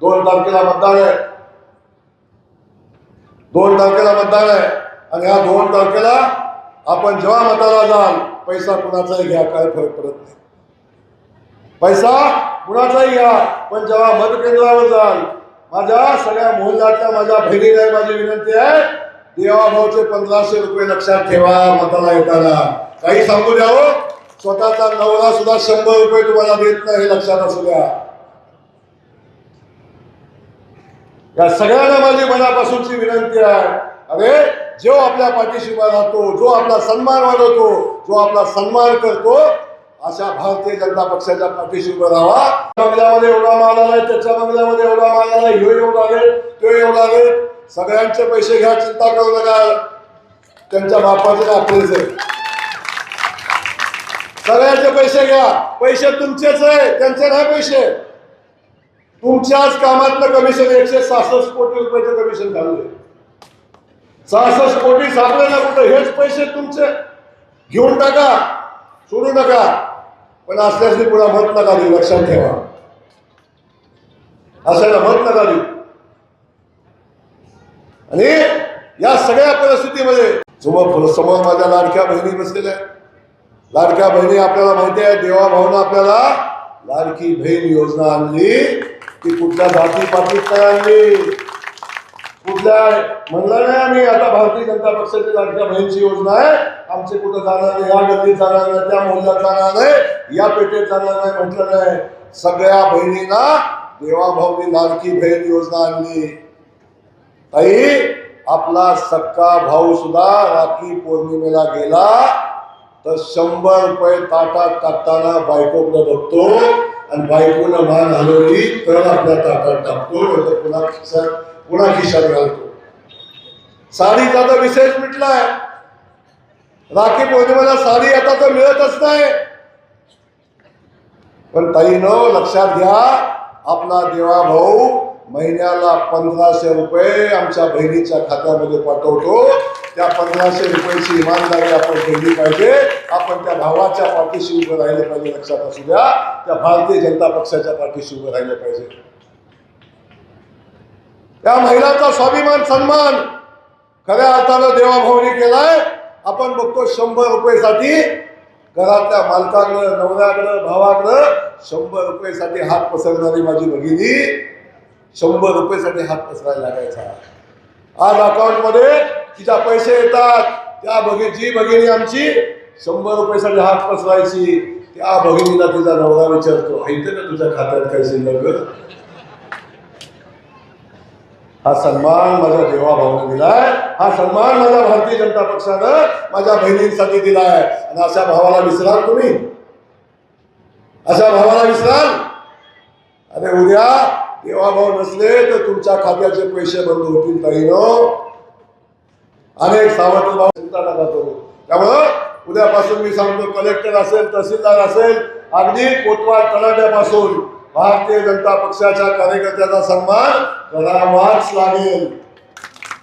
दोन तारखेला मतदान आहे. दोन तारखेला मतदान आहे. आणि ह्या दोन तारखेला आपण जेव्हा मताला जाल पैसा कुणाचाही घ्या काय फरक पडत नाही. पैसा कुणाचाही घ्या पण जेव्हा मतकेंद्रावर जाल माझ्या सगळ्या मोहल्ल्यातल्या माझ्या बहिणीला माझी विनंती आहे देवाभाऊचे पंधराशे रुपये लक्षात ठेवा मताला येताना. काही सांगू द्या हो. स्वतःचा नवरा सुद्धा शंभर रुपये तुम्हाला देत नाही हे लक्षात असू द्या. या सगळ्यांना माझी मनापासूनची विनंती आहे. अरे जो आपल्या पाठीशी उभा राहतो जो आपला सन्मान वाढवतो जो आपला सन्मान करतो अशा भारतीय जनता पक्षाच्या पाठीशी उभं राहावा बंगल्यामध्ये एवढा माल आलाय त्याच्या बंगल्यामध्ये एवढा माल आलाय ह्यो एवढा आले तो एवढा आले सगळ्यांचे पैसे घ्या चिंता करू नका. त्यांच्या बापाचे आपलेच आहे सगळ्यांचे पैसे घ्या. पैसे तुमचेच आहे त्यांचे नाही पैसे. तुमच्याच कामातलं कमिशन एकशे सहासष्ट कोटी रुपयाचं कमिशन घालले सहासष्ट कोटी सापडे ना कुठं? हेच पैसे तुमचे. घेऊन टाका. सोडू नका. पण असल्यास पुन्हा मत नका देऊ. लक्षात ठेवा. असायला मत नका देऊ. आणि या सगळ्या परिस्थितीमध्ये समोर समोर माझ्या लाडक्या बहिणी बसलेल्या लाडक्या बहिणी आपल्याला माहिती आहे देवाभावना आपल्याला लाडकी बहीण योजना आणली ती कुठल्या जाती पातीत नाही आणली. कुठल्या म्हणलं नाही आम्ही आता भारतीय जनता पक्षाची लाडक्या बहिणीची योजना आहे. आमचे कुठं जाणार नाही? या गल्लीत जाणार नाही त्या मोहल्ल्यात जाणार नाही या पेठेत जाणार नाही म्हटलं नाही. सगळ्या बहिणींना देवाभाऊनी लाडकी बहीण योजना आणली. ताई आपला सक्का भाऊ सुद्धा राखी पौर्णिमेला गेला. तर शंभर रुपये ताटात टाकताना बायकोकडे बघतो आणि बायकोनं मान हलवली तर आपल्या ताटात टाकतो. नाही पुन्हा खिशात पुन्हा खिशात घालतो. साडीचा तर विशेष मिटलाय. राखी पौर्णिमेला साडी आता तर मिळतच नाही. पण ताईनं लक्षात घ्या. आपला देवा भाऊ महिन्याला पंधराशे रुपये आमच्या बहिणीच्या खात्यामध्ये पाठवतो. त्या पंधराशे रुपयाची इमानदारी आपण केली पाहिजे. आपण त्या भावाच्या पाठीशी उभं राहिलं पाहिजे लक्षात असू द्या. त्या भारतीय जनता पक्षाच्या पाठीशी उभं राहिलं पाहिजे. त्या महिलाचा स्वाभिमान सन्मान खऱ्या अर्थानं देवाभाऊने केलाय. आपण बघतो शंभर रुपयेसाठी घरातल्या मालकाकडं नवऱ्याकडं भावाकडं शंभर रुपयेसाठी हात पसरणारी माझी भगिनी शंभर रुपयेसाठी हात पसरायला लागायचा. आज अकाउंटमध्ये तिच्या पैसे येतात. त्या भगिनी जी भगिनी आमची शंभर रुपयेसाठी हात पसरायची त्या भगिनीला तिचा नवरा विचारतो ऐकते ना तुझ्या खात्यात काही शिल्लक? हा सन्मान माझ्या देवाभाऊने दिलाय. हा सन्मान माझ्या भारतीय जनता पक्षानं माझ्या बहिणींसाठी दिलाय. आणि अशा भावाला विसराल तुम्ही. अशा भावाला विसराल. अरे उद्या देवाभाऊ नसले तर तुमच्या खात्याचे पैसे बंद होतील ताईनो. अनेक सावत्र भाव चिंता नका करू त्यामुळं उद्यापासून मी सांगतो कलेक्टर असेल तहसीलदार असेल अगदी कोतवाल तलाट्यापासून. भारतीय जनता पक्षाच्या कार्यकर्त्याचा सन्मान करावाच लागेल.